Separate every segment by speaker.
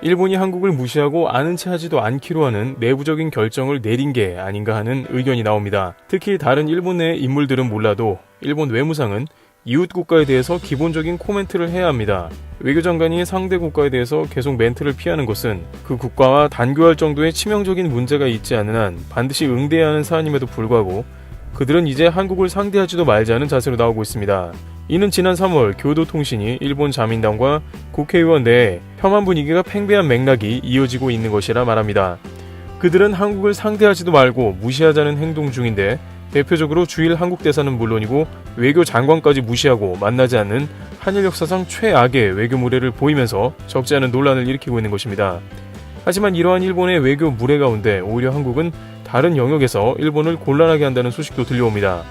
Speaker 1: 일본이 한국을 무시하고 아는 체 하지도 않기로 하는 내부적인 결정을 내린 게 아닌가 하는 의견이 나옵니다. 특히 다른 일본 내 인물들은 몰라도 일본 외무상은 이웃 국가에 대해서 기본적인 코멘트를 해야 합니다. 외교장관이 상대 국가에 대해서 계속 멘트를 피하는 것은 그 국가와 단교할 정도의 치명적인 문제가 있지 않은 한 반드시 응대해야 하는 사안임에도 불구하고 그들은 이제 한국을 상대하지도 말자는 자세로 나오고 있습니다. 이는 지난 3월 교도통신이 일본 자민당과 국회의원 내에 혐한 분위기가 팽배한 맥락이 이어지고 있는 것이라 말합니다. 그들은 한국을 상대하지도 말고 무시하자는 행동 중인데 대표적으로 주일 한국 대사는 물론이고 외교 장관까지 무시하고 만나지 않는 한일 역사상 최악의 외교 무례를 보이면서 적지 않은 논란을 일으키고 있는 것입니다. 하지만 이러한 일본의 외교 무례 가운데 오히려 한국은 다른 영역에서 일본을 곤란하게 한다는 소식도 들려옵니다.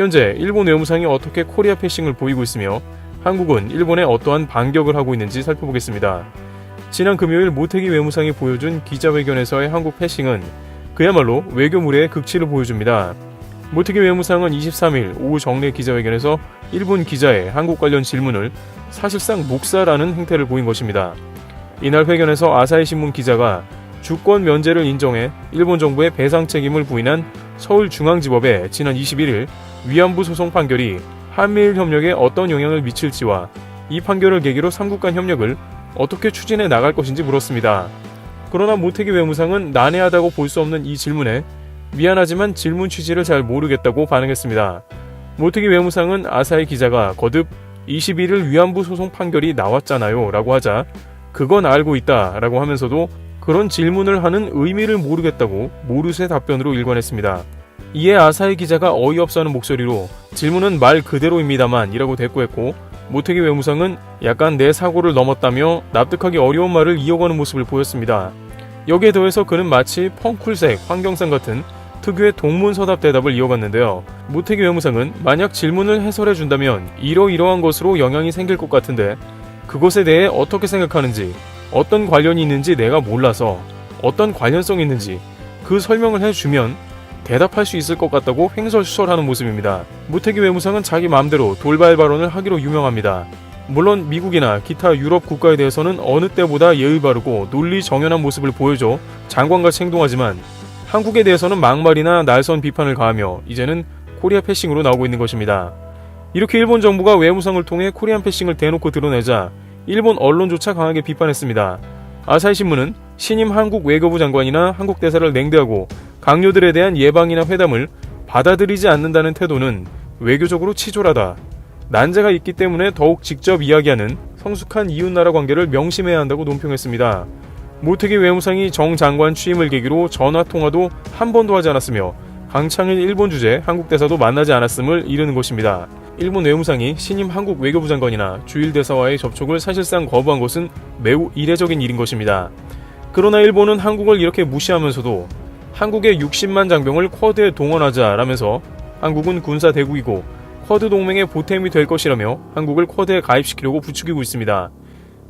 Speaker 1: 현재 일본 외무상이 어떻게 코리아 패싱을 보이고 있으며 한국은 일본에 어떠한 반격을 하고 있는지 살펴보겠습니다. 지난 금요일 모태기 외무상이 보여준 기자회견에서의 한국 패싱은 그야말로 외교무례의 극치를 보여줍니다. 모태기 외무상은 23일 오후 정례 기자회견에서 일본 기자의 한국 관련 질문을 사실상 묵살하는 행태를 보인 것입니다. 이날 회견에서 아사히 신문 기자가 주권 면제를 인정해 일본 정부의 배상 책임을 부인한 서울중앙지법의 지난 21일 위안부 소송 판결이 한미일 협력에 어떤 영향을 미칠지와 이 판결을 계기로 삼국 간 협력을 어떻게 추진해 나갈 것인지 물었습니다. 그러나 모태기 외무상은 난해하다고 볼 수 없는 이 질문에 미안하지만 질문 취지를 잘 모르겠다고 반응했습니다. 모태기 외무상은 아사히 기자가 거듭 21일 위안부 소송 판결이 나왔잖아요 라고 하자 그건 알고 있다 라고 하면서도 그런 질문을 하는 의미를 모르겠다고 모르쇠 답변으로 일관했습니다. 이에 아사히 기자가 어이없어하는 목소리로 질문은 말 그대로입니다만 이라고 대꾸했고 모태기 외무상은 약간 내 사고를 넘었다며 납득하기 어려운 말을 이어가는 모습을 보였습니다. 여기에 더해서 그는 마치 펑쿨색 환경상 같은 특유의 동문서답 대답을 이어갔는데요. 모태기 외무상은 만약 질문을 해설해 준다면 이러이러한 것으로 영향이 생길 것 같은데 그것에 대해 어떻게 생각하는지 어떤 관련이 있는지 내가 몰라서 어떤 관련성이 있는지 그 설명을 해주면 대답할 수 있을 것 같다고 횡설수설하는 모습입니다. 무태기 외무상은 자기 마음대로 돌발 발언을 하기로 유명합니다. 물론 미국이나 기타 유럽 국가에 대해서는 어느 때보다 예의 바르고 논리 정연한 모습을 보여줘 장관같이 행동하지만 한국에 대해서는 막말이나 날선 비판을 가하며 이제는 코리아 패싱으로 나오고 있는 것입니다. 이렇게 일본 정부가 외무상을 통해 코리안 패싱을 대놓고 드러내자 일본 언론조차 강하게 비판했습니다. 아사히 신문은 신임 한국 외교부 장관이나 한국 대사를 냉대하고 강요들에 대한 예방이나 회담을 받아들이지 않는다는 태도는 외교적으로 치졸하다. 난제가 있기 때문에 더욱 직접 이야기하는 성숙한 이웃나라 관계를 명심해야 한다고 논평했습니다. 모태기 외무상이 정 장관 취임을 계기로 전화 통화도 한 번도 하지 않았으며 강창일 일본 주재 한국 대사도 만나지 않았음을 이르는 것입니다. 일본 외무상이 신임 한국 외교부 장관이나 주일 대사와의 접촉을 사실상 거부한 것은 매우 이례적인 일인 것입니다. 그러나 일본은 한국을 이렇게 무시하면서도 한국의 60만 장병을 쿼드에 동원하자라면서 한국은 군사 대국이고 쿼드 동맹의 보탬이 될 것이라며 한국을 쿼드에 가입시키려고 부추기고 있습니다.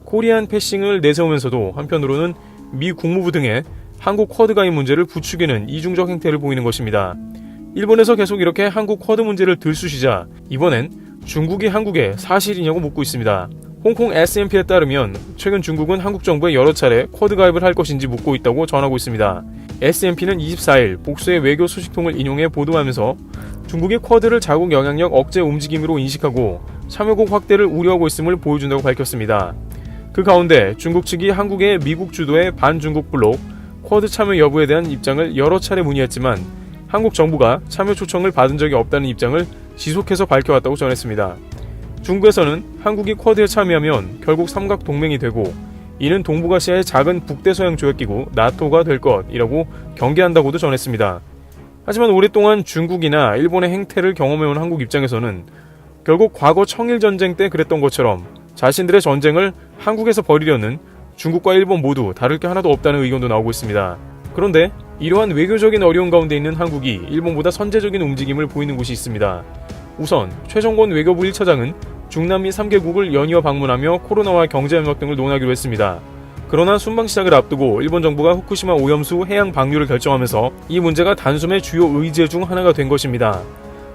Speaker 1: 코리안 패싱을 내세우면서도 한편으로는 미 국무부 등의 한국 쿼드 가입 문제를 부추기는 이중적 행태를 보이는 것입니다. 일본에서 계속 이렇게 한국 쿼드 문제를 들쑤시자 이번엔 중국이 한국에 사실이냐고 묻고 있습니다. 홍콩 SMP에 따르면 최근 중국은 한국 정부에 여러 차례 쿼드 가입을 할 것인지 묻고 있다고 전하고 있습니다. SMP는 24일 복수의 외교 소식통을 인용해 보도하면서 중국의 쿼드를 자국 영향력 억제 움직임으로 인식하고 참여국 확대를 우려하고 있음을 보여준다고 밝혔습니다. 그 가운데 중국 측이 한국의 미국 주도의 반중국 블록 쿼드 참여 여부에 대한 입장을 여러 차례 문의했지만 한국 정부가 참여 초청을 받은 적이 없다는 입장을 지속해서 밝혀왔다고 전했습니다. 중국에서는 한국이 쿼드에 참여하면 결국 삼각 동맹이 되고 이는 동북아시아의 작은 북대서양 조약기구 나토가 될 것이라고 경계한다고도 전했습니다. 하지만 오랫동안 중국이나 일본의 행태를 경험해온 한국 입장에서는 결국 과거 청일 전쟁 때 그랬던 것처럼 자신들의 전쟁을 한국에서 벌이려는 중국과 일본 모두 다를 게 하나도 없다는 의견도 나오고 있습니다. 그런데 이러한 외교적인 어려움 가운데 있는 한국이 일본보다 선제적인 움직임을 보이는 곳이 있습니다. 우선 최정권 외교부 1차장은 중남미 3개국을 연이어 방문하며 코로나와 경제협력 등을 논하기로 했습니다. 그러나 순방 시작을 앞두고 일본 정부가 후쿠시마 오염수 해양 방류를 결정하면서 이 문제가 단숨에 주요 의제 중 하나가 된 것입니다.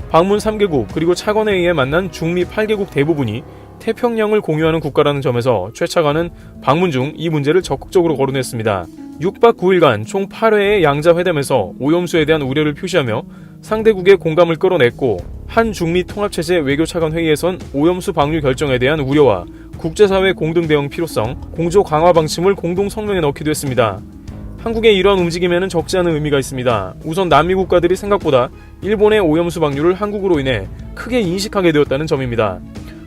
Speaker 1: 방문 3개국 그리고 차관에 의해 만난 중미 8개국 대부분이 태평양을 공유하는 국가라는 점에서 최 차관은 방문 중 이 문제를 적극적으로 거론했습니다. 6박 9일간 총 8회의 양자 회담에서 오염수에 대한 우려를 표시하며 상대국의 공감을 끌어냈고 한 중미 통합체제 외교차관 회의에선 오염수 방류 결정에 대한 우려와 국제사회 공동 대응 필요성, 공조 강화 방침을 공동 성명에 넣기도 했습니다. 한국의 이러한 움직임에는 적지 않은 의미가 있습니다. 우선 남미 국가들이 생각보다 일본의 오염수 방류를 한국으로 인해 크게 인식하게 되었다는 점입니다.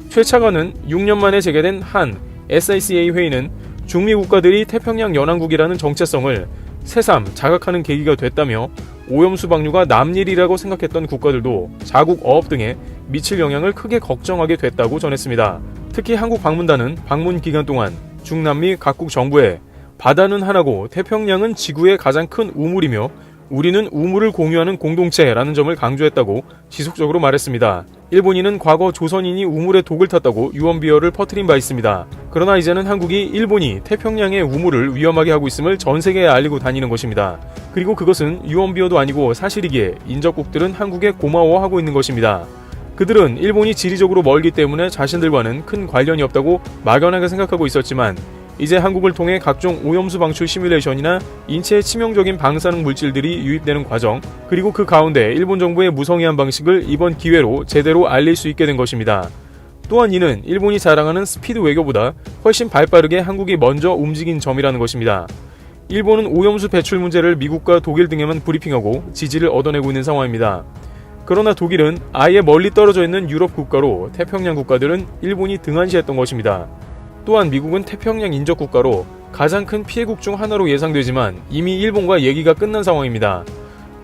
Speaker 1: 최 차관은 6년 만에 재개된 한 SICA 회의는 중미 국가들이 태평양 연안국이라는 정체성을 새삼 자각하는 계기가 됐다며 오염수 방류가 남일이라고 생각했던 국가들도 자국 어업 등에 미칠 영향을 크게 걱정하게 됐다고 전했습니다. 특히 한국 방문단은 방문 기간 동안 중남미 각국 정부에 바다는 하나고 태평양은 지구의 가장 큰 우물이며 우리는 우물을 공유하는 공동체라는 점을 강조했다고 지속적으로 말했습니다. 일본인은 과거 조선인이 우물에 독을 탔다고 유언비어를 퍼뜨린 바 있습니다. 그러나 이제는 한국이 일본이 태평양의 우물을 위험하게 하고 있음을 전 세계에 알리고 다니는 것입니다. 그리고 그것은 유언비어도 아니고 사실이기에 인접국들은 한국에 고마워하고 있는 것입니다. 그들은 일본이 지리적으로 멀기 때문에 자신들과는 큰 관련이 없다고 막연하게 생각하고 있었지만 이제 한국을 통해 각종 오염수 방출 시뮬레이션이나 인체에 치명적인 방사능 물질들이 유입되는 과정, 그리고 그 가운데 일본 정부의 무성의한 방식을 이번 기회로 제대로 알릴 수 있게 된 것입니다. 또한 이는 일본이 자랑하는 스피드 외교보다 훨씬 발 빠르게 한국이 먼저 움직인 점이라는 것입니다. 일본은 오염수 배출 문제를 미국과 독일 등에만 브리핑하고 지지를 얻어내고 있는 상황입니다. 그러나 독일은 아예 멀리 떨어져 있는 유럽 국가로 태평양 국가들은 일본이 등한시했던 것입니다. 또한 미국은 태평양 인접 국가로 가장 큰 피해국 중 하나로 예상되지만 이미 일본과 얘기가 끝난 상황입니다.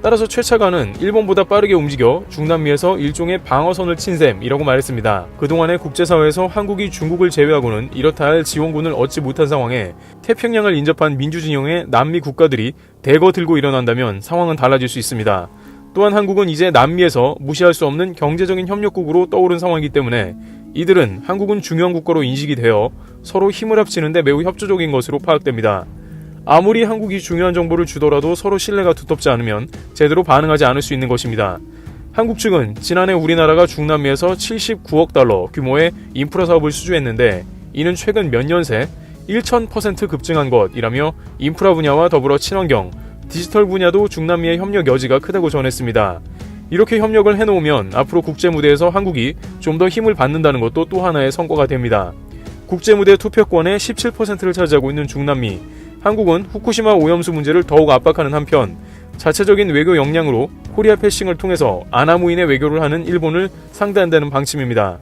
Speaker 1: 따라서 최 차관은 일본보다 빠르게 움직여 중남미에서 일종의 방어선을 친 셈이라고 말했습니다. 그동안의 국제사회에서 한국이 중국을 제외하고는 이렇다 할 지원군을 얻지 못한 상황에 태평양을 인접한 민주진영의 남미 국가들이 대거 들고 일어난다면 상황은 달라질 수 있습니다. 또한 한국은 이제 남미에서 무시할 수 없는 경제적인 협력국으로 떠오른 상황이기 때문에 이들은 한국은 중요한 국가로 인식이 되어 서로 힘을 합치는데 매우 협조적인 것으로 파악됩니다. 아무리 한국이 중요한 정보를 주더라도 서로 신뢰가 두텁지 않으면 제대로 반응하지 않을 수 있는 것입니다. 한국 측은 지난해 우리나라가 중남미에서 79억 달러 규모의 인프라 사업을 수주했는데 이는 최근 몇 년 새 1000% 급증한 것이라며 인프라 분야와 더불어 친환경, 디지털 분야도 중남미의 협력 여지가 크다고 전했습니다. 이렇게 협력을 해놓으면 앞으로 국제 무대에서 한국이 좀 더 힘을 받는다는 것도 또 하나의 성과가 됩니다. 국제 무대 투표권의 17%를 차지하고 있는 중남미, 한국은 후쿠시마 오염수 문제를 더욱 압박하는 한편 자체적인 외교 역량으로 코리아 패싱을 통해서 아나무인의 외교를 하는 일본을 상대한다는 방침입니다.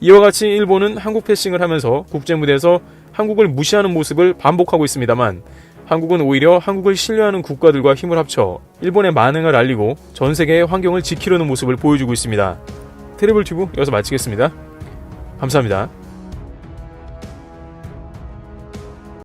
Speaker 1: 이와 같이 일본은 한국 패싱을 하면서 국제 무대에서 한국을 무시하는 모습을 반복하고 있습니다만 한국은 오히려 한국을 신뢰하는 국가들과 힘을 합쳐 일본의 만행을 알리고 전 세계의 환경을 지키려는 모습을 보여주고 있습니다. 테레블 튜브 여기서 마치겠습니다. 감사합니다.